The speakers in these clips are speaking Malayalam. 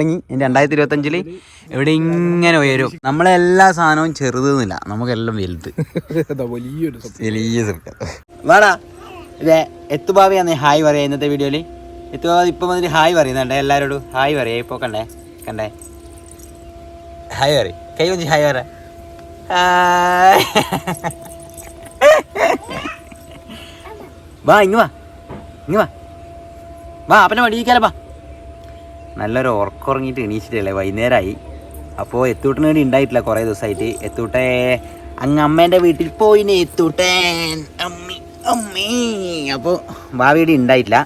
തുടങ്ങി രണ്ടായിരത്തി ഇരുപത്തഞ്ചിൽ ഇവിടെ ഇങ്ങനെ ഉയരും. നമ്മളെല്ലാ സാധനവും ചെറുതെന്നില്ല. നമുക്കെല്ലാം വലുത്. വലിയൊരു വലിയ ചെറുക്കം വേടാ. ഇതേ എത്തുബാബയാന്ന് ഹായ് പറയാ ഇന്നത്തെ വീഡിയോയിൽ എത്തുബാബ ഇപ്പൊ വന്നിട്ട് ഹായ് പറയുന്നുണ്ടേ എല്ലാരോടും ഹായ് പറയാ. ഇപ്പൊ കണ്ടേ കണ്ടേ. ഹായ് പറ കൈ വെച്ച് ഹായ് പറ. വാ ഇങ്ങ് വാ. ഇങ്ങ് വാ. വാ അപ്പനെ വടിയിക്കാലോ നല്ലൊരു ഉറക്കുറങ്ങിയിട്ട് എണീച്ചിട്ടല്ലേ? വൈകുന്നേരമായി അപ്പോൾ എത്തൂട്ടിന് വേണ്ടി ഉണ്ടായിട്ടില്ല കുറേ ദിവസമായിട്ട്. എത്തൂട്ടെ അങ്ങ് അമ്മേന്റെ വീട്ടിൽ പോയിന് എത്തൂട്ടേൻ അമ്മി അമ്മീ. അപ്പോൾ ഭാവിയുടെ ഉണ്ടായിട്ടില്ല.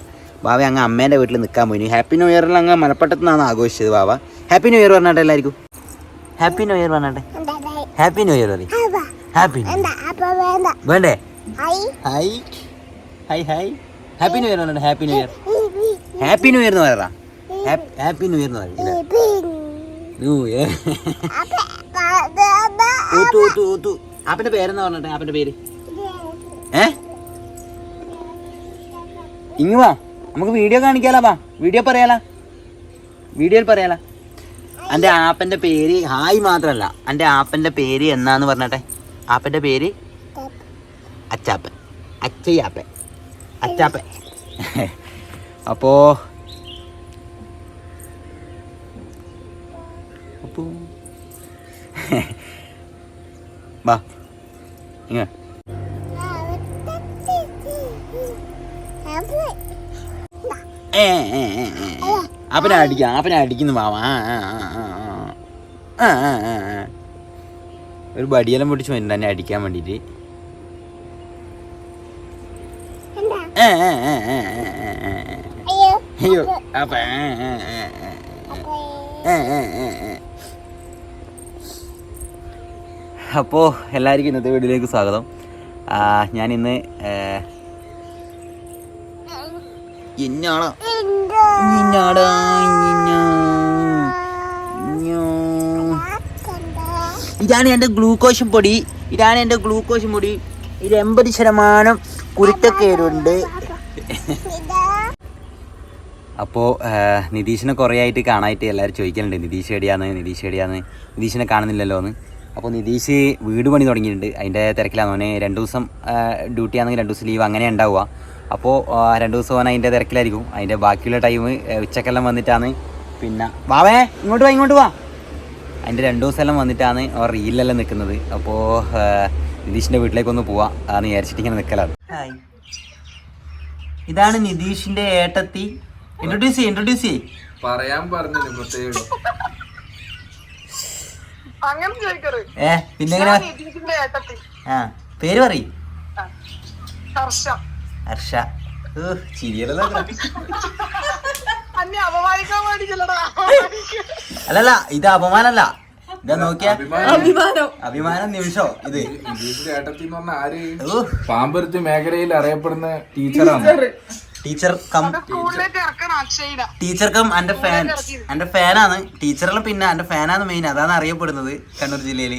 ഭാവി അങ്ങ് അമ്മേന്റെ വീട്ടിൽ നിൽക്കാൻ പോയിന്. ഹാപ്പി ന്യൂ ഇയറിൽ അങ്ങ് മലപ്പട്ടത്തു നിന്നാണ് ആഘോഷിച്ചത് ബാവ ഹാപ്പി ന്യൂ ഇയർ പറഞ്ഞാട്ടെ എല്ലാവർക്കും. ഹാപ്പി ന്യൂ ഇയർ പറഞ്ഞാട്ടെ. ഹാപ്പി ന്യൂ ഇയർ പറയും. ഹാപ്പി വേണ്ടേ. Hi. Hi. Hi happy new year പറഞ്ഞാട്ടെ. Happy new year happy new year എന്ന് പറയാ ഹാപ്പി ന്യൂ ഇയർ എന്ന് പറയില്ല ന്യൂ ഇയർ ഊത്തു ഊത്തു ഊത്തു. ആപ്പന്റെ പേരെന്നാ പറഞ്ഞിട്ടെ? ആപ്പന്റെ പേര്? ഏ? ഇങ്ങ് വാ. നമുക്ക് വീഡിയോ കാണിക്കാലോ വാ. വീഡിയോ പറയാലാ. വീഡിയോയിൽ പറയാലോ. എന്റെ ആപ്പന്റെ പേര് ഹായ് മാത്രമല്ല എന്റെ ആപ്പന്റെ പേര് എന്നാന്ന് പറഞ്ഞട്ടെ. ആപ്പന്റെ പേര്? അച്ചാപ്പൻ. അച്ചയ്യാപ്പൻ അച്ചാപ്പൻ. അപ്പോ വാ ഇങ്ങ അവനെ അടിക്കാം അവനെ അടിക്കുന്നു മാമ ഒരു ബടിയെല്ലാം പൊട്ടിച്ച് വന്നു തന്നെ അടിക്കാൻ വേണ്ടിയിട്ട് അയ്യോ അപ്പ അപ്പോൾ എല്ലാവർക്കും ഇന്നത്തെ വീഡിയോയിലേക്ക് സ്വാഗതം. ഞാൻ ഇന്ന്. ഇതാണ് എന്റെ ഗ്ലൂക്കോസ് പൊടി. ഇതാണ് എന്റെ ഗ്ലൂക്കോസ് പൊടി. ഇത് എൺപത് ശതമാനം കുരുത്തക്കേടുണ്ട് അപ്പോൾ നിതീഷിനെ കുറേ ആയിട്ട് കാണാനായിട്ട് എല്ലാവരും ചോദിക്കലുണ്ട്. നിതീഷ് എടിയാന്ന് നിതീഷ് എടിയാന്ന് നിതീഷിനെ കാണുന്നില്ലല്ലോ എന്ന് അപ്പോൾ നിതീഷ് വീട് പണി തുടങ്ങിയിട്ടുണ്ട്. അതിന്റെ തിരക്കിലാണ് അവന് രണ്ട് ദിവസം ഡ്യൂട്ടി ആണെങ്കിൽ രണ്ട് ദിവസം ലീവ് അങ്ങനെ ഉണ്ടാവുക. അപ്പോൾ രണ്ട് ദിവസം അവൻ അതിന്റെ തിരക്കിലായിരിക്കും. അതിന്റെ ബാക്കിയുള്ള ടൈം ഉച്ചക്കെല്ലാം വന്നിട്ടാണ് പിന്നെ വാവേ ഇങ്ങോട്ട് വാ ഇങ്ങോട്ട് വാ. അതിന്റെ രണ്ട് ദിവസമെല്ലാം വന്നിട്ടാണ് അവർ റീലിലെല്ലാം നിൽക്കുന്നത്. അപ്പോൾ നിതീഷിന്റെ വീട്ടിലേക്കൊന്ന് പോവാം. അതാണ് വിചാരിച്ചിട്ട് ഇങ്ങനെ നിൽക്കലാണ് ഇതാണ് നിതീഷിന്റെ ഏട്ടത്തി. ഇൻട്രൊഡ്യൂസ് ചെയ്യ് ഇൻട്രൊഡ്യൂസ് ചെയ്യ്. പറയാൻ പറഞ്ഞു പ്രത്യേകം. ഏ പിന്നെ പേര് പറ ഹർഷ. അല്ലല്ല ഇത് അപമാനല്ല. ഇതാ നോക്കിയ. അഭിമാനം. അഭിമാനം. നിമിഷോ ഇത്. പാമ്പരുത്തി മേഖലയിൽ അറിയപ്പെടുന്ന ടീച്ചറാണ്. ടീച്ചർ കം ടീച്ചർ കം എന്റെ ഫാൻ എന്റെ ഫാനാണ് ടീച്ചറിലും പിന്നെ എന്റെ ഫാനാണ് മെയിൻ അതാണ് അറിയപ്പെടുന്നത് കണ്ണൂർ ജില്ലയിൽ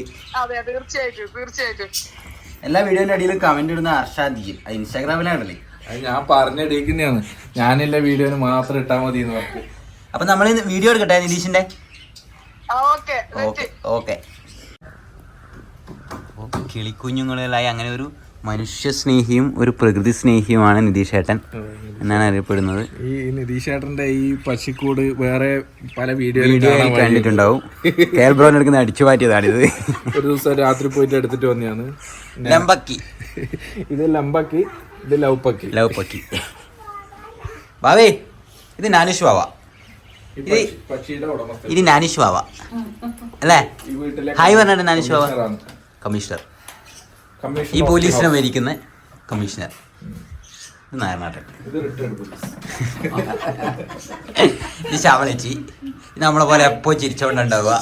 എല്ലാ വീഡിയോന്റെ അടിയിൽ കമന്റ് ഇടുന്ന അർഷാദ് ഇൻസ്റ്റാഗ്രാമിലാണല്ലേ? അത് ഞാൻ പറഞ്ഞെടുക്കുന്നതാണ്. ഞാനില്ല വീഡിയോന് മാത്രം ഇട്ടാ മതി എന്ന് പറഞ്ഞു അപ്പൊ നമ്മൾ വീഡിയോ എടുക്കട്ടെ നിതീഷിന്റെ? Okay okay okay. കിളിക്കുഞ്ഞുങ്ങളിലായി അങ്ങനെ ഒരു മനുഷ്യ സ്നേഹിയും ഒരു പ്രകൃതി സ്നേഹിയുമാണ് നിതീഷ് ഏട്ടൻ എന്നാണ് അറിയപ്പെടുന്നത്. ഈ നിതീഷ് ഏട്ടന്റെ ഈ പശിക്കൂട് വേറെ പല വീഡിയോയിലും വീഡിയോ കാണാൻ വഴി. കണ്ടിട്ടുണ്ടാവും. കേൾബ്രോൻ എടുക്കുന്ന അടിച്ചു മാറ്റിയതാണിത് ഒരു ദിവസം രാത്രി പോയിട്ട് എടുത്തിട്ട് വന്നതാണ്. ലംബക്കി. ഇത് ലംബക്കി ഇത് ലൗപ്പക്കി. ലവ് പക്കി. ബാവേ ഇത് നാനുഷ് ബാവ ഇത് ഇത് നാനുഷ് ബാവ അല്ലേ? ഹായ് പറഞ്ഞിട്ട് നാനുഷ് ബാവ കമ്മീഷണർ. ഈ പോലീസിനെ. ഭരിക്കുന്ന കമ്മീഷണർ. നായനാട്ടൻ ഇത് ശവളേച്ചി ഇത് നമ്മളെ പോലെ എപ്പോ ചിരിച്ചോണ്ടുണ്ടാവുക.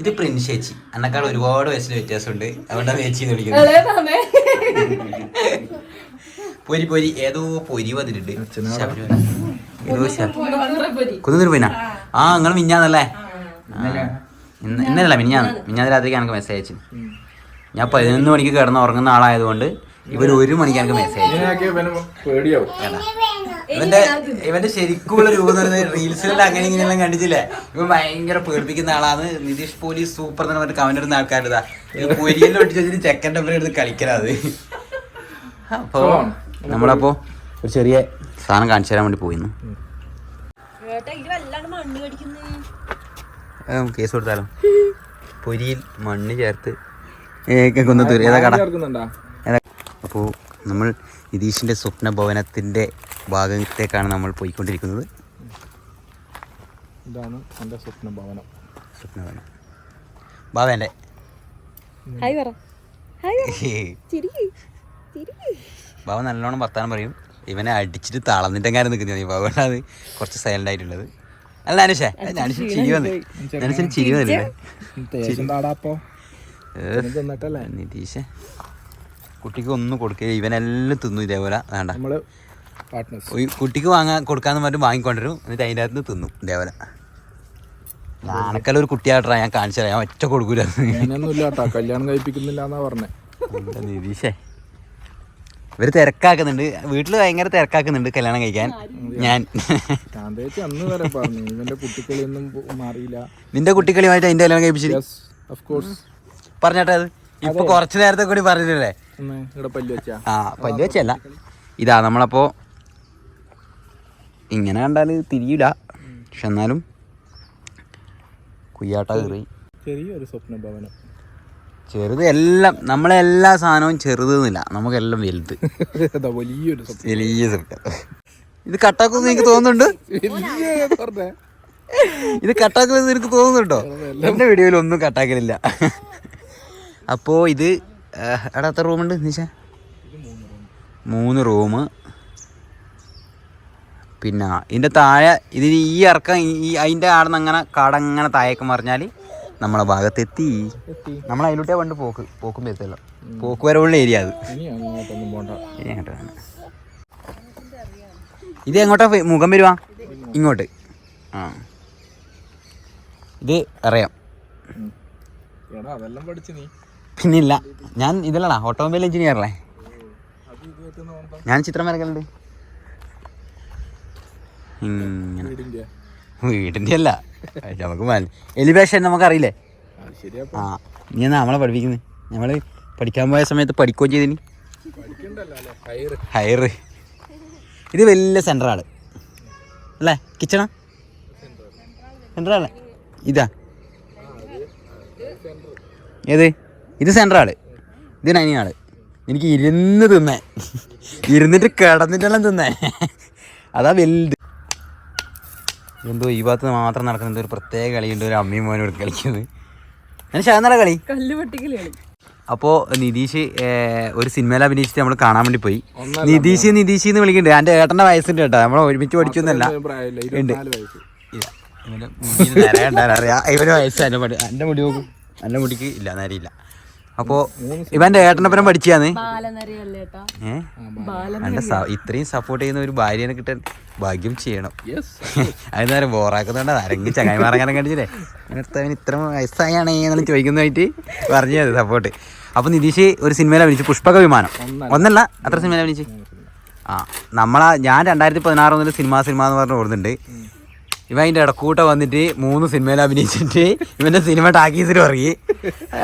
ഇത് പ്രിൻസ് ചേച്ചി. എന്നെക്കാൾ ഒരുപാട് വയസ്സിൽ വ്യത്യാസമുണ്ട്. അതുകൊണ്ടാണ് ചേച്ചി എന്ന് വിളിക്കുന്നത്. പൊരി പൊരി. ഏതോ പൊരി വന്നിട്ടുണ്ട്. കുന്നൂർ പോയിനാ? ആ. നിങ്ങൾ മിഞ്ഞാന്നല്ലേ? ഇന്നലല്ല ഇന്ന് ഇന്നല്ല മിഞ്ഞാന്ന്? മിഞ്ഞാന്ന് രാത്രിക്ക് എനിക്ക് മെസ്സേജ് അയച്ചു ഞാൻ പതിനൊന്ന് മണിക്ക് കിടന്ന് ഉറങ്ങുന്ന ആളായതുകൊണ്ട് ഇവർ ഒരു മണിക്ക് എനിക്ക് മെസ്സേജ് ഇവന്റെ ഇവന്റെ ശരിക്കുള്ള രൂപം എന്ന് പറയുന്നത് റീൽസിലെല്ലാം അങ്ങനെ ഇങ്ങനെയെല്ലാം കണ്ടിട്ടില്ലേ? ഇവൻ ഭയങ്കര പേടിപ്പിക്കുന്ന ആളാണ്. നിതീഷ് പോലീസ് സൂപ്പർ എന്ന് പറഞ്ഞിട്ട് കമന്റ് ഇടുന്ന ആൾക്കാരിതാ പൊരിയെല്ലാം ഒട്ടിച്ച് വെച്ചിട്ട് ചെക്കന്റെ ഒപ്പം എടുത്ത് കളിക്കരാത് അപ്പോ നമ്മളപ്പോ ഒരു ചെറിയ സാധനം കാണിച്ചു തരാൻ വേണ്ടി പോയിന്നു. കേസ് കൊടുത്താലോ? പൊരിയിൽ മണ്ണ് ചേർത്ത് കുന്നത്തൂര് ഏതാ കട. അപ്പോൾ നമ്മൾ നിതീഷിന്റെ സ്വപ്ന ഭവനത്തിന്റെ ഭാഗത്തേക്കാണ് നമ്മൾ പോയിക്കൊണ്ടിരിക്കുന്നത്. ഇതാണ് എന്റെ സ്വപ്ന ഭവനം സ്വപ്ന ഭവനം ഭാവേന്റെ ഹായ് പറ. ചിരി. ചിരി. ഭാവ നല്ലോണം വർത്താനം പറയും. ഇവനെ അടിച്ചിട്ട് തളന്നിട്ട് എങ്ങനെ നിൽക്കുന്നത് ഭാവനാണ് കുറച്ച് സൈലന്റ് ആയിട്ടുള്ളത്. അല്ല അനുഷേ അനുഷന് ചിരി വന്ന് അനുഷന് ചിരി വന്നില്ലേ? തിന്നിട്ടല്ലേ? നിതീഷ് കുട്ടിക്ക് ഒന്നും കൊടുക്കുക ഇവനെല്ലാം തിന്നു ഇതേപോലെ. വേണ്ട. നമ്മൾ കുട്ടിക്ക് വാങ്ങാൻ കൊടുക്കാന്ന് പറഞ്ഞിട്ട് വാങ്ങിക്കൊണ്ടിരും. എന്നിട്ട് അതിന്റെ അകത്ത് തിന്നു ഇതേപോലെ. ഞാനൊക്കെല്ലാം ഒരു കുട്ടിയായിട്ടാ ഞാൻ കാണിച്ചു തരാം. ഞാൻ ഒറ്റ കൊടുക്കൂല. കല്യാണം കഴിപ്പിക്കുന്നില്ല എന്നാ പറഞ്ഞേ നിതീഷേ? ഇവർ തിരക്കാക്കുന്നുണ്ട്. വീട്ടിൽ ഭയങ്കര തിരക്കാക്കുന്നുണ്ട് കല്യാണം കഴിക്കാൻ. ഞാൻ. അന്ന് വരെ പറഞ്ഞു ഇവന്റെ കുട്ടിക്കളിയൊന്നും മാറിയില്ല. നിന്റെ കുട്ടിക്കളിയുമായിട്ട് അതിന്റെ കല്യാണം കഴിപ്പിച്ചിട്ട് യെസ് ഓഫ് കോഴ്സ് പറഞ്ഞാട്ടെ അത്? ഇപ്പൊ കുറച്ച് നേരത്തെ കൂടി പറഞ്ഞില്ലേ ആ പല്ല് വെച്ചല്ല. ഇതാ നമ്മളപ്പോ ഇങ്ങനെ കണ്ടാൽ തിരിയില്ല പക്ഷെ എന്നാലും കുയ്യാട്ട കയറി. ചെറിയൊരു സ്വപ്ന ഭവനം. ചെറുത് എല്ലാം നമ്മളെ എല്ലാ സാധനവും ചെറുതെന്നില്ല. നമുക്കെല്ലാം വലുത്. വലിയൊരു വലിയ ഇത് കട്ടാക്കുമെന്ന് എനിക്ക് തോന്നുന്നുണ്ട്? ഇത് കട്ടാക്കുമെന്ന് എനിക്ക് തോന്നുന്നുണ്ടോ? എന്റെ വീഡിയോയിൽ ഒന്നും കട്ടാക്കലില്ല. അപ്പോ ഇത് എടാ എത്ര റൂമുണ്ട് നിശ മൂന്ന് റൂം പിന്നെ ഇതിന്റെ താഴെ ഇതിന് ഈ ഇറക്കം ഈ- അതിന്റെ അതിന്റെ ആടുന്ന് അങ്ങനെ കാടങ്ങനെ താഴേക്ക് മറിഞ്ഞാൽ നമ്മളെ ഭാഗത്തെത്തി. നമ്മൾ അതിലോട്ടേ പണ്ട് പോക്ക് പോക്കും വരുത്തല്ലോ പോക്ക് വരവുള്ള ഏരിയ അത്. ഇത് എങ്ങോട്ടാ മുഖം വരുവാ? ഇങ്ങോട്ട്. ആ. ഇത് അറിയാം. എടാ അതെല്ലാം പഠിച്ചു നീ. പിന്നില്ല ഞാൻ ഇതിലടാ ഓട്ടോമൊബൈൽ എഞ്ചിനീയർ അല്ലേ? ഞാൻ ചിത്രം വരക്കലുണ്ട് വീടിന്റെ അല്ല നമുക്ക് എലിവേഷൻ നമുക്കറിയില്ലേ? ആ നീ എന്നാ നമ്മളെ പഠിപ്പിക്കുന്നത് നമ്മൾ പഠിക്കാൻ പോയ സമയത്ത് പഠിക്കുകയും ചെയ്തിന്? ഹയറ് ഹയർ ഇത് വലിയ സെന്ററാണ്. അല്ലേ? കിച്ചണ? സെന്ററല്ലേ? ഇതാ. ഏത്? ഇത് സെന്ററാണ് ഇത് നൈനാണ് എനിക്ക് ഇരുന്ന് തിന്നേ. ഇരുന്നിട്ട് കിടന്നിട്ടെല്ലാം തിന്നേ. അതാ വലുത്. എന്തോ ഈ ഭാഗത്ത് മാത്രം നടക്കുന്ന ഒരു പ്രത്യേക കളിയുണ്ട് ഒരു അമ്മയും മോനും എടുത്ത് കളിക്കുന്നത്. ഞാൻ ശാന്തറ കളി. അപ്പോ അപ്പോൾ നിതീഷ് ഒരു സിനിമയിൽ അഭിനയിച്ചിട്ട് നമ്മൾ കാണാൻ വേണ്ടി പോയി. നിതീഷ് നിതീഷ് എന്ന് വിളിക്കുന്നുണ്ട്. എന്റെ ഏട്ടന്റെ വയസ്സുണ്ട് കേട്ടോ. നമ്മൾ ഒരുമിച്ച് പഠിച്ചൊന്നുമല്ല ഉണ്ട്. നിര അറിയാം. ഇവന് വയസ്സ് എന്റെ മുടി. മുടി നോക്കും. എന്റെ മുടിക്ക് ഇല്ല നേരെയില്ല അപ്പോൾ ഇവന്റെ ഏട്ടനപ്പനം പഠിച്ചാന്ന്? ഇത്രയും സപ്പോർട്ട് ചെയ്യുന്ന ഒരു ഭാര്യനെ കിട്ടാൻ ഭാഗ്യം ചെയ്യണം. അതിന് അത് നേരം ബോറാക്കുന്നുണ്ട് ആരെങ്കിലും ചങ്ങായിമാറങ്ങനെ കണ്ടില്ലേ? നിർത്തവന് ഇത്ര വയസ്സായാണ് എന്നു ചോദിക്കുന്നതായിട്ട് പറഞ്ഞത് സപ്പോർട്ട് അപ്പൊ നിതീഷ് ഒരു സിനിമയിൽ അഭിനയിച്ചു. പുഷ്പക വിമാനം. ഒന്നല്ല. അത്ര സിനിമയിൽ അഭിനയിച്ചു? ആ നമ്മളാ ഞാൻ രണ്ടായിരത്തി പതിനാറ് മുതൽ സിനിമ സിനിമ എന്ന് പറഞ്ഞ് ഓടുന്നുണ്ട്. ഇവ അതിന്റെ ഇടക്കൂട്ട വന്നിട്ട് മൂന്ന് സിനിമയിൽ അഭിനയിച്ചിട്ട് ഇവന്റെ സിനിമ ടാക്കീസിൽ ഇറങ്ങി.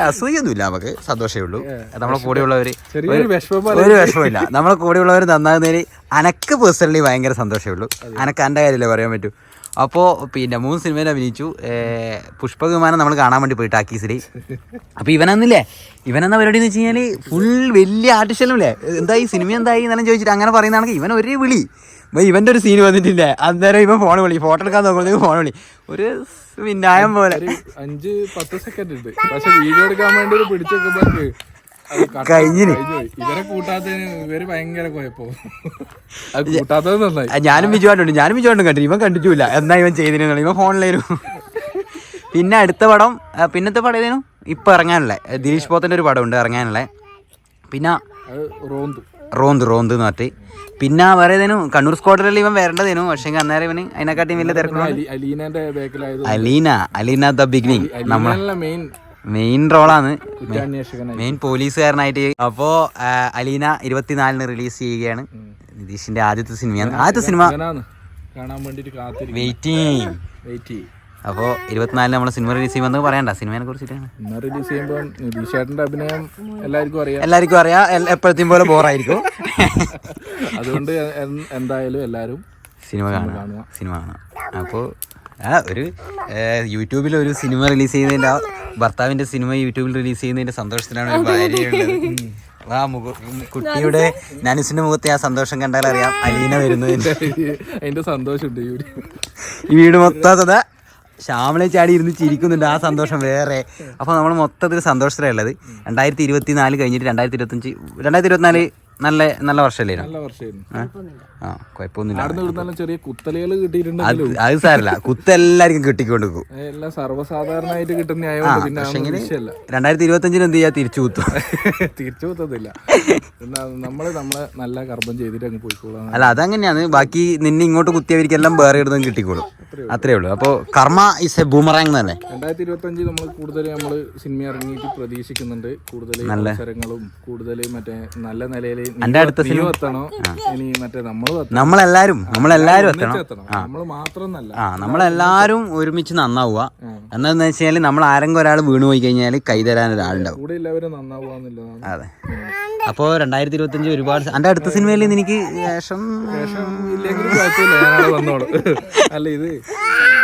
അസൂയൊന്നുമില്ല നമുക്ക്. സന്തോഷമേ ഉള്ളൂ. നമ്മളെ പോലെ. ഒരു വിഷമമില്ല. നമ്മളെ കൂടെയുള്ളവർ നന്നാകുന്നതിന് അനക്ക് പേഴ്സണലി ഭയങ്കര സന്തോഷമേ ഉള്ളൂ. അനക്ക് എന്റെ കാര്യമല്ലേ പറയാൻ പറ്റൂ. അപ്പോൾ പിന്നെ മൂന്ന് സിനിമയിൽ അഭിനയിച്ചു. പുഷ്പ വിമാനം നമ്മൾ കാണാൻ വേണ്ടി പോയി ടാക്കീസിൽ അപ്പോൾ ഇവനെന്നില്ലേ? ഇവനെന്ന പരിപാടി എന്ന് വെച്ച് കഴിഞ്ഞാൽ ഫുൾ വലിയ ആർട്ടിസ്റ്റല്ലേ എന്തായി സിനിമ എന്തായി എന്നെല്ലാം ചോദിച്ചിട്ട് അങ്ങനെ പറയുന്നതാണെങ്കിൽ ഇവൻ ഒരു വിളി. ഇവൻ ഇവന്റെ ഒരു സീൻ വന്നിട്ടില്ലേ? അന്നേരം ഇവൻ ഫോൺ വിളി. ഫോട്ടോ എടുക്കാൻ നോക്കുമ്പോഴത്തേക്ക് ഫോൺ വിളി. ഒരു വിന്നായം പോലെ. അഞ്ച് പത്ത് സെക്കൻഡ് ഉണ്ട്. പക്ഷെ വീഡിയോ എടുക്കാൻ വേണ്ടി ഒരു പിടിച്ചു കഴിഞ്ഞിന്. പോയി. ഇവരെ കൂട്ടാത്തതിന് ഇവർ ഭയങ്കര കുഴപ്പം. അത് കൂട്ടാത്തത് നന്നായി. ഞാനും വിജുവായിട്ടുണ്ട് ഞാനും വിജുവായിട്ടും കണ്ടു ഇവൻ കണ്ടിട്ടില്ല എന്നാ ഇവൻ ചെയ്തിരുന്നു ഇവൻ ഫോണിലായിരുന്നു പിന്നെ അടുത്ത പടം പിന്നത്തെ പടം ഏതേനു? ഇപ്പൊ ഇറങ്ങാനുള്ള. ദിലീഷ് പോത്തന്റെ ഒരു പടം ഉണ്ട് ഇറങ്ങാനുള്ള. പിന്നെ റോന്ത്. റോന്ത് റോന്ത് എന്ന് പറഞ്ഞിട്ട് പിന്നെ വേറെ ഏതേനു? കണ്ണൂർ സ്ക്വാഡറിൽ ഇവൻ വരേണ്ടതേനു? പക്ഷേ അന്നേരം ഇവന് അതിനെക്കാട്ടി വലിയ തിരക്കുള്ള അലീന അലീന ദ ബിഗിനിങ് നമ്മളെ മെയിൻ റോളാണ് മെയിൻ പോലീസുകാരനായിട്ട്. അപ്പോ അലീന ഇരുപത്തിനാലിന് റിലീസ് ചെയ്യുകയാണ്. നിതീഷിന്റെ ആദ്യത്തെ സിനിമയാണ്. ആദ്യത്തെ സിനിമ കാണാൻ വേണ്ടിട്ട് വെയിറ്റിംഗ് വെയിറ്റ് ചെയ്യും. അപ്പോൾ ഇരുപത്തിനാലിന് നമ്മൾ സിനിമ റിലീസ് ചെയ്യുമ്പോൾ പറയണ്ട. സിനിമയെ കുറിച്ചിട്ടാണ്. സിനിമ റിലീസ് ചെയ്യുമ്പോൾ നിതീഷേട്ടന്റെ അഭിനയം എല്ലാവർക്കും അറിയാം. എല്ലാവർക്കും അറിയാം. എപ്പോഴത്തെയും പോലെ ബോറായിരിക്കും. അതുകൊണ്ട് എന്തായാലും എല്ലാവരും സിനിമ കാണുക. സിനിമ കാണാം അപ്പോ ആ ഒരു യൂട്യൂബിൽ ഒരു സിനിമ റിലീസ് ചെയ്യുന്നതിന്റെ ആ ഭർത്താവിന്റെ സിനിമ യൂട്യൂബിൽ റിലീസ് ചെയ്യുന്നതിന്റെ സന്തോഷത്തിലാണ് ഒരു ഭാര്യയുള്ളത് ആ മുഖ കുട്ടിയുടെ നനുസിന്റെ മുഖത്തെ ആ സന്തോഷം കണ്ടാൽ അറിയാം അലീന വരുന്നതിന്റെ അതിന്റെ സന്തോഷമുണ്ട് ഈ ഈ വീട് മൊത്തം ശ്യാമളെ ചാടി ഇരുന്ന് ചിരിക്കുന്നുണ്ട്. ആ സന്തോഷം വേറെ. അപ്പോൾ നമ്മൾ മൊത്തത്തിൽ സന്തോഷത്തിലുള്ളത് രണ്ടായിരത്തി ഇരുപത്തി നാല് കഴിഞ്ഞിട്ട് രണ്ടായിരത്തി ഇരുപത്തഞ്ച് രണ്ടായിരത്തി ഇരുപത്തിനാല് നല്ല നല്ല വർഷമല്ലേ നല്ല വർഷമായിരുന്നു ആ കുഴപ്പമൊന്നുമില്ല. ചെറിയ കുത്തലുകൾ അത് കിട്ടിയിട്ടുണ്ടെങ്കിലും. അത് സാരല്ല. കുത്തെല്ലാവർക്കും കിട്ടിക്കൊണ്ട് പോകും എല്ലാം സർവസാധാരണമായിട്ട് കിട്ടുന്ന രണ്ടായിരത്തി ഇരുപത്തഞ്ചിന് എന്ത് ചെയ്യാ? തിരിച്ചു കുത്തും. തിരിച്ചു കുത്തത്തില്ല. നമ്മൾ നമ്മളെ നല്ല കർമ്മം ചെയ്തിട്ട് അങ്ങ് പോയിക്കോളാം. അല്ല അതങ്ങനെയാണ്. ബാക്കി നിന്നെ ഇങ്ങോട്ട് കുത്തിയവർക്കെല്ലാം വേറെ ഇടുന്നതും കിട്ടിക്കോളും. അത്രേ ഉള്ളൂ. അപ്പോൾ കർമ്മ ഇസ് എ ബൂമറാങ് തന്നെ. രണ്ടായിരത്തി ഇരുപത്തി അഞ്ചിൽ നമ്മൾ കൂടുതൽ നമ്മൾ സിനിമ ഇറങ്ങിയിട്ട് പ്രതീക്ഷിക്കുന്നുണ്ട്. കൂടുതൽ അവസരങ്ങളും കൂടുതൽ മറ്റേ നല്ല നിലയിൽ എന്റെ അടുത്ത നമ്മളെല്ലാരും നമ്മളെല്ലാരും എത്തണം. ആ. നമ്മളെല്ലാരും ഒരുമിച്ച് നന്നാവുക. എന്താന്ന് വെച്ചാൽ നമ്മൾ ആരെങ്കിലും ഒരാൾ വീണ് പോയി കഴിഞ്ഞാൽ കൈ തരാൻ ഒരാളുണ്ടാവും. അതെ. അപ്പോ രണ്ടായിരത്തി ഇരുപത്തഞ്ച് ഒരുപാട് എന്റെ അടുത്ത സിനിമയിൽ എനിക്ക് ശേഷം അല്ല ഇത്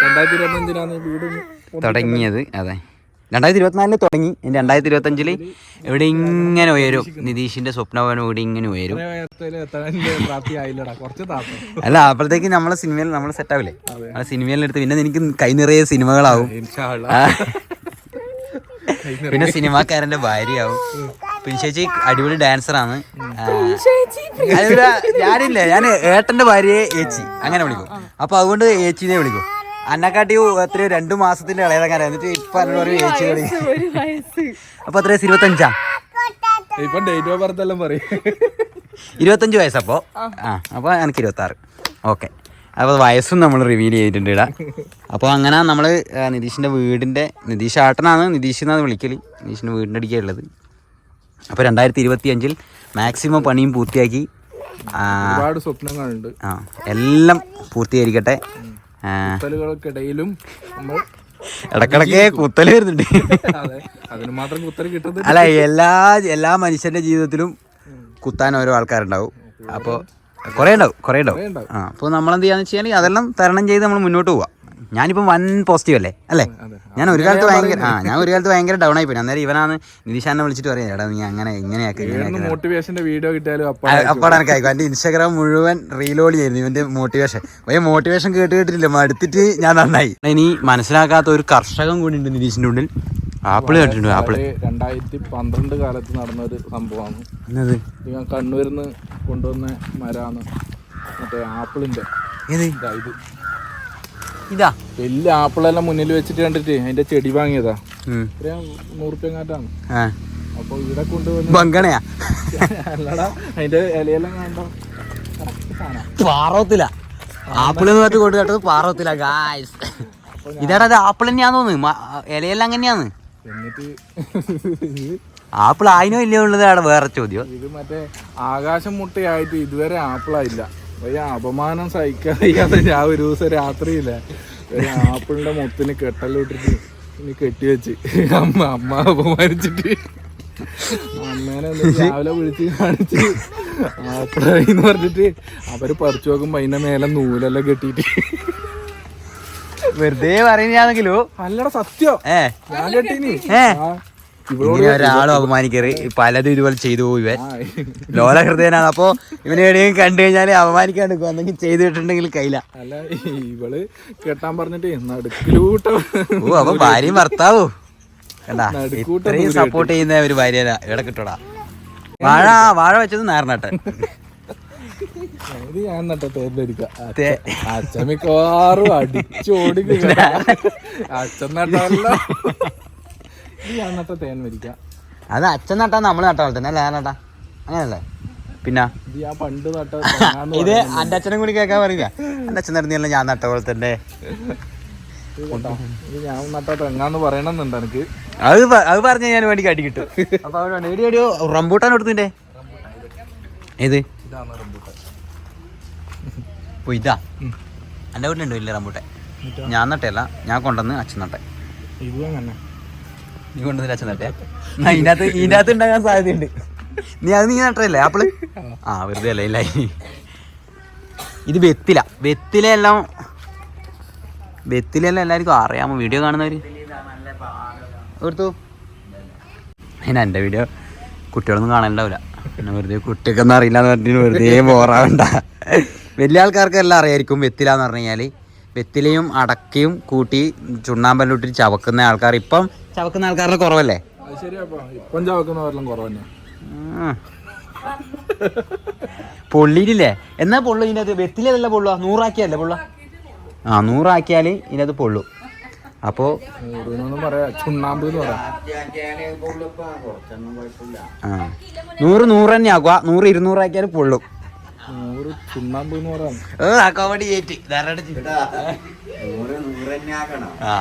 രണ്ടായിരത്തി ഇരുപത്തി അഞ്ചിനാണ് വീട് തുടങ്ങിയത്. അതെ. രണ്ടായിരത്തി ഇരുപത്തിനാലിന് തുടങ്ങി രണ്ടായിരത്തി ഇരുപത്തഞ്ചിൽ എവിടെ ഇങ്ങനെ ഉയരും. നിതീഷിന്റെ സ്വപ്നഭവനം ഇവിടെ ഇങ്ങനെ ഉയരും. എത്താൻ പ്രാപ്തി ആയില്ലടാ. കുറച്ച് താത്ത അല്ല അപ്പോഴത്തേക്ക് നമ്മളെ സിനിമയിൽ നമ്മൾ സെറ്റ് ആവില്ലേ? നമ്മളെ സിനിമയിലെടുത്ത് പിന്നെ എനിക്ക് കൈ നിറയെ സിനിമകളാവും. പിന്നെ സിനിമാക്കാരന്റെ ഭാര്യയാവും. പിൻശേച്ചി ചേച്ചി അടിപൊളി ഡാൻസറാണ്. ആണ് ഞാനില്ല ഞാൻ ഏട്ടന്റെ ഭാര്യയെ ഏച്ചി. അങ്ങനെ വിളിക്കും. അപ്പൊ അതുകൊണ്ട് ഏച്ചിനെ വിളിക്കും. അന്നക്കാട്ടി എത്രയോ രണ്ടു മാസത്തിന്റെ ഇളയതങ്ങനെ. എന്നിട്ട് ഇപ്പൊ എന്നോട് ഒരു കളി വയസ്സ് അപ്പൊ എത്രയോ ഇരുപത്തഞ്ചാ? ഇപ്പൊ ഡേറ്റ് ഓഫ് ബർത്ത് എല്ലാം പറയും. ഇരുപത്തഞ്ച് വയസ്സപ്പോ? ആ. അപ്പൊ എനിക്ക് ഇരുപത്തി ആറ് ഓക്കെ. അപ്പോൾ വയസ്സും നമ്മൾ റിവീൽ ചെയ്തിട്ടുണ്ട് ഇടാ. അപ്പോൾ അങ്ങനെ നമ്മൾ നിതീഷിന്റെ വീടിന്റെ നിതീഷ് ആട്ടനാണ്. നിതീഷ് എന്നാണ് വിളിക്കൽ നിതീഷിന്റെ വീടിന്റെ അടിക്കുള്ളത് അപ്പോൾ രണ്ടായിരത്തി ഇരുപത്തി അഞ്ചിൽ മാക്സിമം പണിയും പൂർത്തിയാക്കി. ഒരുപാട് സ്വപ്നങ്ങളുണ്ട് ആ എല്ലാം പൂർത്തീകരിക്കട്ടെ. കുത്തലുകൾക്കിടയിലും നമ്മൾ ഇടക്കിടക്ക് കുത്തൽ വരുന്നുണ്ട്. അതെ അതിന് മാത്രം കുത്തൽ കിട്ടുന്നത് അല്ല എല്ലാ എല്ലാ മനുഷ്യന്റെ ജീവിതത്തിലും കുത്താൻ ഓരോ ആൾക്കാരുണ്ടാവും. അപ്പോൾ കുറേ ഉണ്ടാവും കുറേ ഉണ്ടാവും അപ്പൊ ആ അപ്പോൾ നമ്മളെന്ത് ചെയ്യാന്ന് വെച്ചാൽ അതെല്ലാം തരണം ചെയ്ത് നമ്മൾ മുന്നോട്ട് പോവാം. ഞാനിപ്പം വൻ പോസിറ്റീവ് അല്ലേ? അല്ലേ? ഞാൻ ഒരു കാലത്ത് ഭയങ്കര ആ ഞാൻ ഒരു കാലത്ത് ഭയങ്കര ഡൗൺ ആയി പോയി അന്നേരം ഇവനാണ് നിതീഷാനെ വിളിച്ചിട്ട് പറയാം എടാ നീ അങ്ങനെ ഇങ്ങനെയാക്കി മോട്ടിവേഷന്റെ വീഡിയോ കിട്ടിയാലും അപ്പൊ അപ്പാടെ എനിക്ക് അയക്കും എന്റെ ഇൻസ്റ്റാഗ്രാം മുഴുവൻ റീലോഡ് ചെയ്യുന്നു ഇവന്റെ മോട്ടിവേഷൻ വലിയ മോട്ടിവേഷൻ കേട്ട് കേട്ടിട്ടില്ല. മടുത്തിട്ട് ഞാൻ നന്നായി. ഇനി മനസ്സിലാക്കാത്ത ഒരു കർഷകൻ കൂടി ഉണ്ട് നിതീഷിന്റെ ഉള്ളിൽ. ആപ്പിൾ കേട്ടിട്ടുണ്ട്? ആപ്പിൾ? രണ്ടായിരത്തി പന്ത്രണ്ട് കാലത്ത് നടന്ന ഒരു സംഭവമാണ്. ഞാൻ കണ്ണൂരിൽ നിന്ന് കൊണ്ടുവന്ന മരാണ്. മറ്റേ ആപ്പിളിന്റെ ഇതാ. ഇത്. വലിയ ആപ്പിളെല്ലാം മുന്നിൽ വെച്ചിട്ട് കണ്ടിട്ട് അതിന്റെ ചെടി വാങ്ങിയതാ. ആ. അപ്പൊ ഇവിടെ കൊണ്ടുവന്ന് ബങ്കണയാ അല്ലടാ അതിന്റെ ഇലയെല്ലാം കണ്ടോ? കറക്റ്റ് ആപ്പിൾ എന്ന് പറഞ്ഞിട്ട് കൊണ്ട് കേട്ടത് പാറവത്തില ഗായ്സ് ഇതാടാ അത് ആപ്പിൾ തന്നെയാന്ന് തോന്നുന്നു. ഇലയെല്ലാം അങ്ങനെയാന്ന്. ആപ്പിൾ ആയിനോ ഇല്ലയോ ഉള്ളത് അവിടെ വേറെ ചോദ്യം. ഇത് മറ്റേ ആകാശം മുട്ടയായിട്ട് ഇതുവരെ ആപ്പിളായില്ല. വലിയ അപമാനം സഹിക്കാൻ വയ്യാതെ ഞാൻ ഒരു ദിവസം രാത്രിയില്ല? ആപ്പിളിന്റെ മൊത്തിന് കെട്ടലിട്ടിട്ട് ഇനി കെട്ടിവെച്ച്. അമ്മ അമ്മ അപമാനിച്ചിട്ട്. അമ്മേനെ രാവിലെ വിളിച്ച് കാണിച്ച് ആപ്പിളെന്ന് പറഞ്ഞിട്ട് അവർ പറിച്ചു നോക്കുമ്പോ അതിന്റെ മേലെ നൂലെല്ലാം കെട്ടിട്ട് വെറുതെ പറയുന്നതാണെങ്കിലോ? അല്ലട സത്യം. ഞാൻ കെട്ടീനി. ഇങ്ങനെ ഒരാളും അപമാനിക്കറി പലതും ഇതുപോലെ ചെയ്തു പോയി ഇവൻ. ലോല ഹൃദയനാണ്. അപ്പോ ഇവനെ എവിടെയും കണ്ടു കഴിഞ്ഞാൽ അപമാനിക്കാണ്ട് എന്തെങ്കിലും ചെയ്തിട്ടുണ്ടെങ്കിൽ കയ്യില. അല്ല ഇവൾ കെട്ടാൻ പറഞ്ഞിട്ട് നടുക്കിലൂട്ടോ. ഓ അപ്പൊ ഭാര്യയും ഭർത്താവോ. കണ്ടാ ഇത്രയും സപ്പോർട്ട് ചെയ്യുന്ന ഒരു ഭാര്യ ഇവിടെ കിട്ടോടാ? വാഴ വാഴ വെച്ചത് നേർന്നട്ടെ ഇത് ഞാൻ നട്ട അച്ഛൻ മിക്കവാറും അടിച്ചോടിക്കും അച്ഛൻ നട്ടല്ലോ തേൻ അത് അച്ഛൻ നട്ടാ നമ്മൾ നട്ട പോലെ തന്നെ അല്ലേ നട്ടാ? അങ്ങനല്ലേ പിന്നെ? ഇത് പണ്ട് നട്ട ഇത് എന്റെ അച്ഛനും കൂടി കേക്കാൻ പറയില്ല. എന്റെ അച്ഛൻ നടന്നില്ല ഞാൻ നട്ട പോലെ തന്നെ ഞാൻ നട്ട തെങ്ങാന്ന് പറയണമെന്നുണ്ട് എനിക്ക്. അത് അത് പറഞ്ഞ ഞാൻ വേണ്ടി കടി കിട്ടും. അപ്പൊ അവിടെ എടി എടിയോ റംബൂട്ടാൻ എടുത്തിന്റെ ഏത്? അപ്പോൾ ഇതാ. എന്റെ വീട്ടിലുണ്ട് വലിയ റംബൂട്ടെ ഞാൻ നട്ടയല്ല ഞാൻ കൊണ്ടുവന്ന് അച്ഛൻ നട്ടെ. ഇതും അങ്ങനെ നീ കൊണ്ടുവന്നില്ല അച്ഛൻ നട്ടെ ഇതിനകത്ത് അകത്ത് ഉണ്ടാകാൻ സാധ്യതയുണ്ട്. നീ അത് നീ നട്ടല്ലേ ആപ്പിൾ? ആ വെറുതെ അല്ല ഇല്ല. ഇത് വെത്തില. വെത്തിലെല്ലാം വെത്തിലെല്ലാം എല്ലാവർക്കും അറിയാമോ? വീഡിയോ കാണുന്നവർ ഓർത്തു. അതിന് എന്റെ വീഡിയോ കുട്ടികളൊന്നും കാണാനുണ്ടാവില്ല. പിന്നെ വെറുതെ കുട്ടികൾക്കൊന്നും അറിയില്ല എന്ന് പറഞ്ഞിട്ട് വെറുതെ ബോറാവണ്ട. വലിയ ആൾക്കാർക്കെല്ലാം അറിയായിരിക്കും വെത്തില എന്ന് പറഞ്ഞു കഴിഞ്ഞാൽ വെത്തിലയും അടക്കയും കൂട്ടി ചുണ്ണാമ്പല്ലിട്ട് ചവക്കുന്ന ആൾക്കാർ. ഇപ്പം ചവക്കുന്ന ആൾക്കാരുടെ കുറവല്ലേ? അത് ശരിയാപ്പോ ഇപ്പം. പൊള്ളിയിട്ടില്ലേ? എന്നാ പൊള്ളു ഇതിനകത്ത്? വെത്തിലല്ല പൊള്ളുക നൂറാക്കിയല്ലേ പൊള്ള? ആ നൂറാക്കിയാൽ ഇതിനകത്ത് പൊള്ളു. അപ്പോ ചുണ്ണാമ്പ് എന്ന് പറയാം. ആ. നൂറ് നൂറ് തന്നെ ആക്കുക. നൂറ് ഇരുന്നൂറാക്കിയാൽ പൊള്ളും. ചുണ്ണാമ്പ് കോമഡി ഏറ്റ്. ആ.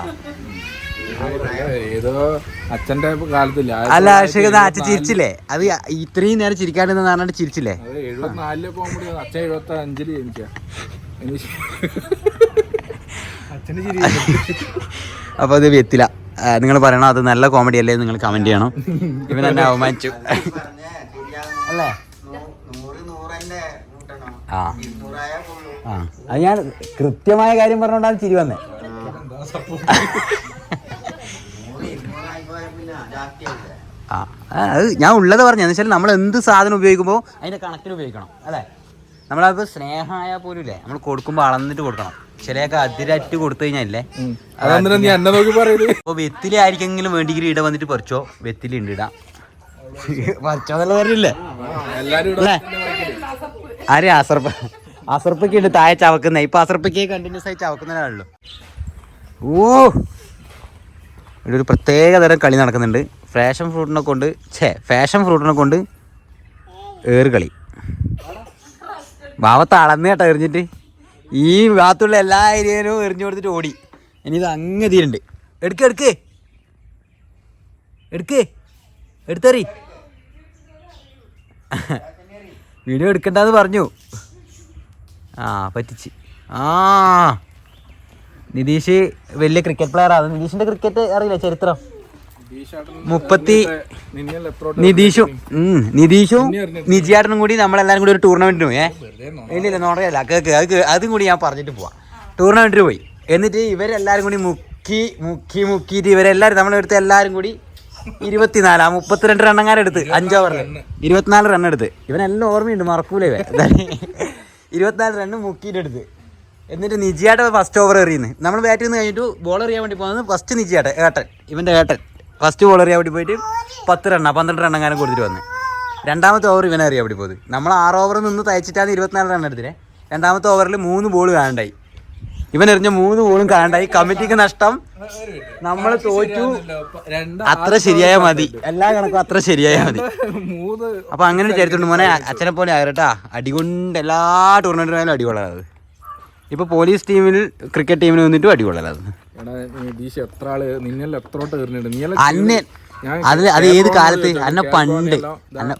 ഏതോ അച്ഛന്റെ കാലത്തില്ല? അല്ല പക്ഷേ അച്ഛൻ ചിരിച്ചില്ലേ? അത് ഇത്രയും നേരം ചിരിക്കാണ്ടെന്ന് പറഞ്ഞിട്ട് ചിരിച്ചില്ലേ? അപ്പൊ എഴുപത്തിനാലിലെ അച്ഛൻ എഴുപത്തി അഞ്ചിൽ എനിക്ക് അപ്പോൾ അത് വ്യത്തില. നിങ്ങൾ പറയണം അത് നല്ല കോമഡി അല്ലേ നിങ്ങൾ കമന്റ് ചെയ്യണം. ഇവൻ എന്നെ അവമാനിച്ചു. അല്ലേ? ആ. ആ. അത് ഞാൻ കൃത്യമായ കാര്യം പറഞ്ഞോണ്ടാണ് ചിരി വന്നേ. ആ ഞാൻ ഉള്ളത് പറഞ്ഞു എന്ന് വെച്ചാൽ നമ്മൾ എന്ത് സാധനം ഉപയോഗിക്കുമ്പോൾ അതിന്റെ കണക്കിന് ഉപയോഗിക്കണം അല്ലേ? നമ്മളപ്പോൾ സ്നേഹമായ പോലും ഇല്ലേ നമ്മൾ കൊടുക്കുമ്പോൾ അളന്നിട്ട് കൊടുക്കണം. ചിലയൊക്കെ അതിരറ്റ് കൊടുത്തു കഴിഞ്ഞാലേ അപ്പോൾ വെത്തിലി ആയിരിക്കെങ്കിലും വേണ്ടെങ്കിൽ ഇട വന്നിട്ട് പറിച്ചോ? വെത്തിലി ഉണ്ട് ഇടാം. പറിച്ചോ എന്നുള്ള കാര്യമില്ലേ ആരെ അസർപ്പ അസർപ്പയ്ക്ക് ഉണ്ട് താഴെ ചവക്കുന്ന. ഇപ്പൊ അസർപ്പയ്ക്ക് കണ്ടിന്യൂസ് ആയി ചവക്കുന്നതിനാണല്ലോ ഓ! ഇവിടെ ഒരു പ്രത്യേക തരം കളി നടക്കുന്നുണ്ട്. ഫാഷൻ ഫ്രൂട്ടിനെ കൊണ്ട് ഛേ ഫാഷൻ ഫ്രൂട്ടിനെ കൊണ്ട് ഏറ് കളി ഭാവത്ത് അളന്ന് കേട്ടോ എറിഞ്ഞിട്ട്. ഈ ഭാഗത്തുള്ള എല്ലാ ഏരിയയിലും എറിഞ്ഞു കൊടുത്തിട്ട് ഓടി. ഇനി ഇത് അങ്ങ് തീരുണ്ട് എടുക്ക് എടുക്ക്. എടുക്ക്. എടുത്തെറി. വീഡിയോ എടുക്കണ്ടെന്ന് പറഞ്ഞു. ആ പറ്റിച്ച്. ആ. നിതീഷ് വലിയ ക്രിക്കറ്റ് പ്ലെയർ ആണ്. നിതീഷിന്റെ ക്രിക്കറ്റ് അറിയില്ല ചരിത്രം? മുപ്പത്തി നിതീഷും നിതീഷും നിജിയാട്ടനും കൂടി നമ്മളെല്ലാരും കൂടി ഒരു ടൂർണമെന്റിന് പോയി. ഏഹ് ഇല്ല ഇല്ല നോടയല്ല കേക്ക് അത് അതും കൂടി ഞാൻ പറഞ്ഞിട്ട് പോവാം. ടൂർണമെന്റിന് പോയി. എന്നിട്ട് ഇവരെല്ലാരും കൂടി മുക്കി മുക്കി മുക്കിയിട്ട് ഇവരെല്ലാരും നമ്മളെടുത്ത് എല്ലാരും കൂടി ഇരുപത്തിനാല് ആ മുപ്പത്തിരണ്ട് റണ്ണങ്ങാരെടുത്ത് അഞ്ചോ ഓവറിൽ ഇരുപത്തിനാല് റണ്ണെടുത്ത് ഇവനെല്ലാം ഓർമ്മയുണ്ട് മറക്കൂലേ ഇവൻ. ഇരുപത്തിനാല് റണ്ണ് മുക്കിയിട്ട് എടുത്ത് എന്നിട്ട് നിജിയാട്ട ഫസ്റ്റ് ഓവർ എറിയുന്നത് നമ്മൾ ബാറ്റ് നിന്ന് കഴിഞ്ഞിട്ട് ബോൾ എറിയാൻ വേണ്ടി പോകുന്നത് ഫസ്റ്റ് നിജിയാട്ട ഏട്ടൻ ഇവന്റെ ഏട്ടൻ. ഫസ്റ്റ് ബോൾ എറിയാൻ വേണ്ടി പോയിട്ട് പത്ത് റണ്ണ പന്ത്രണ്ട് റണ്ണങ്ങാനും കൊടുത്തിട്ട് വന്ന്. രണ്ടാമത്തെ ഓവർ ഇവനെ അറിയാൻ വേണ്ടി പോയത്. നമ്മൾ ആറ് ഓവർ നിന്ന് തയ്ച്ചിട്ടാണ് ഇരുപത്തിനാല് റൺ എടുത്തില്ലേ രണ്ടാമത്തെ ഓവറിൽ മൂന്ന് ബോൾ കാണണ്ടായി. ഇവൻ എറിഞ്ഞ മൂന്ന് ബോളും കാണണ്ടായി. കമ്മിറ്റിക്ക് നഷ്ടം. നമ്മൾ തോറ്റു. അത്ര ശരിയായ മതി. എല്ലാ കണക്കും അത്ര ശരിയായ മതി. അപ്പൊ അങ്ങനെ ചരിത്രമുണ്ട് മോനെ അച്ഛനെ പോലെ ആയിരട്ടാ അടികൊണ്ട് എല്ലാ ടൂർണമെന്റിനും അടികൊള്ളാത് ഇപ്പൊ പോലീസ് ടീമിൽ ക്രിക്കറ്റ് ടീമിൽ വന്നിട്ടും അടികൊള്ളാത് എടാ നിതീഷ് എത്ര ആൾ നിന്നല്ല എത്രോട്ട് എറിഞ്ഞിട്ട് നീ അന്നെ അത് അത് ഏത് കാലത്ത്? അന്നെ പണ്ട്. അന്നെ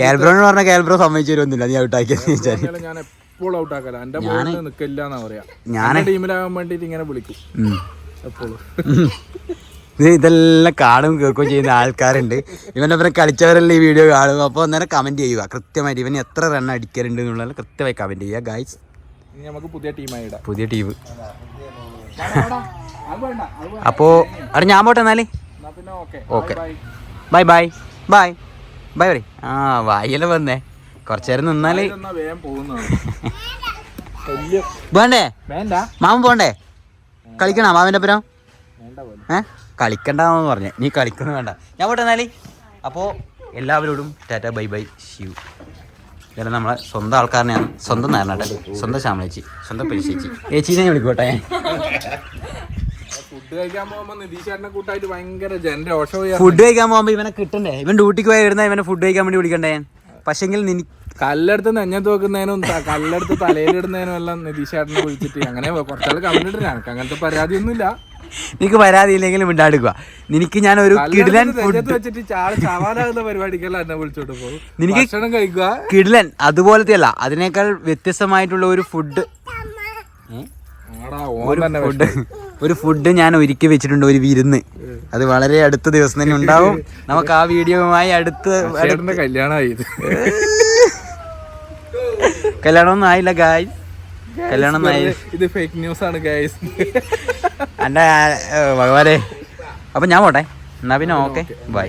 കാൽബ്രോ എന്ന് പറഞ്ഞ കാൽബ്രോ സമ്മതിച്ചു നീ ഔട്ടാക്കിയെന്ന് വെച്ചാൽ ഞാൻ എപ്പോഴും ഔട്ടാക്കല എന്റെ നിക്കില്ല എന്നാ പറയാ. ഞാൻ ടീമിലാകാൻ വേണ്ടിട്ട് ഇങ്ങനെ വിളിക്കും. എപ്പോഴും. ഇത് ഇതെല്ലാം കാണും കേൾക്കുകയും ചെയ്യുന്ന ആൾക്കാരുണ്ട്. ഇവന്റെ ഒപ്പം കളിച്ചവരെല്ലാം ഈ വീഡിയോ കാണും അപ്പോൾ അന്നേരം കമന്റ് ചെയ്യുക. കൃത്യമായിട്ട് ഇവൻ എത്ര റൺ അടിക്കലുണ്ട് എന്നുള്ളത് കൃത്യമായി കമന്റ് ചെയ്യുക ഗായ്സ് ഇനി നമുക്ക് പുതിയ ടീമായി ഇടാം. പുതിയ ടീം അപ്പോ അവിടെ ഞാൻ പോട്ടെ എന്നാൽ? Okay. Bye bye. Bye bye. Bye. ആ വായില വന്നേ. കൊറച്ചു നേരം നിന്നാൽ. വേണ്ടേ? വേണ്ട. മാമൻ പോണ്ടേ? കളിക്കണോ? മാമന്റെ ഒപ്പം വേണ്ട പോലെ ഏ? കളിക്കണ്ടെന്ന് പറഞ്ഞേ. നീ കളിക്കുന്നു വേണ്ട. ഞാൻ പോട്ടെ എന്നാൽ. അപ്പോ എല്ലാവരോടും ടാറ്റ ബൈ ബൈ. ഷ്യൂ ഇതെല്ലാം നമ്മളെ സ്വന്തം ആൾക്കാരനെയാണ്. സ്വന്തം നാരണട്ടെ സ്വന്തം ശ്യാമളേച്ചി. സ്വന്തം പരിശേച്ചി. ചേച്ചീനെ വിളിക്കോട്ടെ ഫുഡ് കഴിക്കാൻ പോകുമ്പോ ഇവനെ കിട്ടണ്ടേ? ഇവൻ ഡ്യൂട്ടിക്ക് പോയി വരുന്ന ഇവനെ ഫുഡ് കഴിക്കാൻ വേണ്ടി വിളിക്കണ്ടേ? പക്ഷെങ്കിൽ നിനി കല്ലെടുത്ത് നെഞ്ഞത്ത് വെക്കുന്നതിനും കല്ലെടുത്ത് തലയിലിടുന്നതിനും എല്ലാം നിതീഷ് ചേട്ടനെ വിളിച്ചിട്ട് അങ്ങനെ കുറച്ചാൾ കമന്റ് ഇട്ടില്ല അങ്ങനത്തെ പരാതിയൊന്നുമില്ല. നിനക്ക് പരാതിയില്ലെങ്കിലും മിണ്ടാടുക്കുക നിനക്ക് ഞാൻ ഒരു കിടിലൻ നിനക്ക് ഭക്ഷണം കഴിക്കുക. കിടിലൻ അതുപോലത്തെ അല്ല അതിനേക്കാൾ വ്യത്യസ്തമായിട്ടുള്ള ഒരു ഫുഡ് തന്നെ ഫുഡ് ഒരു ഫുഡ് ഞാൻ ഒരുക്കി വെച്ചിട്ടുണ്ട് ഒരു വിരുന്ന്. അത് വളരെ അടുത്ത ദിവസം തന്നെ ഉണ്ടാവും. നമുക്ക് ആ വീഡിയോയുമായി അടുത്ത് കല്യാണം കല്യാണമായി കല്യാണമൊന്നും ആയില്ല ഗായ് കല്യാണം ഇത് ഫേക്ക് ന്യൂസ് ആണ് ഗൈസ് എന്റെ ഭഗവാനെ. അപ്പം ഞാൻ പോട്ടെ. എന്നാ പിന്നെ ഓക്കെ ബൈ